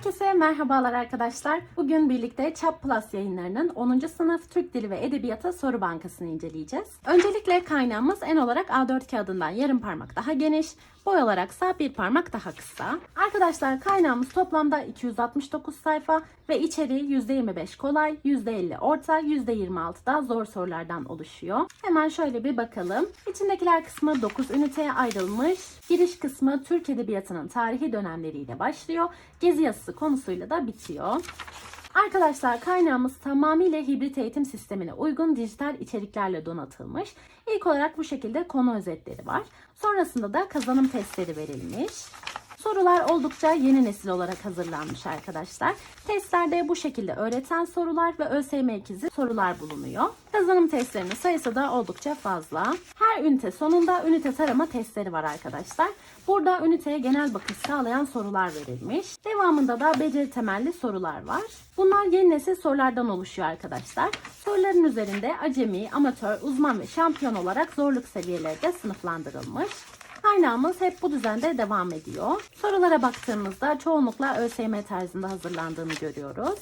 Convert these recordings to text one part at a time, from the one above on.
Herkese merhabalar arkadaşlar. Bugün birlikte Çap Plus yayınlarının 10. sınıf Türk Dili ve Edebiyatı soru bankasını inceleyeceğiz. Öncelikle kaynağımız en olarak A4 kağıdından yarım parmak daha geniş, boy olaraksa bir parmak daha kısa. Arkadaşlar kaynağımız toplamda 269 sayfa ve içeriği %25 kolay, %50 orta, %26 da zor sorulardan oluşuyor. Hemen şöyle bir bakalım. İçindekiler kısmı 9 üniteye ayrılmış. Giriş kısmı Türk Edebiyatı'nın tarihi dönemleriyle başlıyor. Gezi konusuyla da bitiyor. Arkadaşlar kaynağımız tamamıyla hibrit eğitim sistemine uygun dijital içeriklerle donatılmış. İlk olarak bu şekilde konu özetleri var. Sonrasında da kazanım testleri verilmiş. Sorular oldukça yeni nesil olarak hazırlanmış arkadaşlar. Testlerde bu şekilde öğreten sorular ve ÖSYM ikizi sorular bulunuyor. Kazanım testlerinin sayısı da oldukça fazla. Her ünite sonunda ünite tarama testleri var arkadaşlar. Burada üniteye genel bakış sağlayan sorular verilmiş. Devamında da beceri temelli sorular var. Bunlar yeni nesil sorulardan oluşuyor arkadaşlar. Soruların üzerinde acemi, amatör, uzman ve şampiyon olarak zorluk seviyeleri de sınıflandırılmış. Kaynağımız hep bu düzende devam ediyor. Sorulara baktığımızda çoğunlukla ÖSYM tarzında hazırlandığını görüyoruz.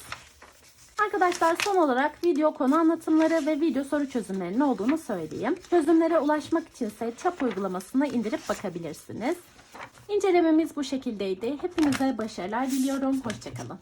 Arkadaşlar son olarak video konu anlatımları ve video soru çözümlerinin olduğunu söyleyeyim. Çözümlere ulaşmak için ise çap uygulamasını indirip bakabilirsiniz. İncelememiz bu şekildeydi. Hepinize başarılar diliyorum. Hoşçakalın.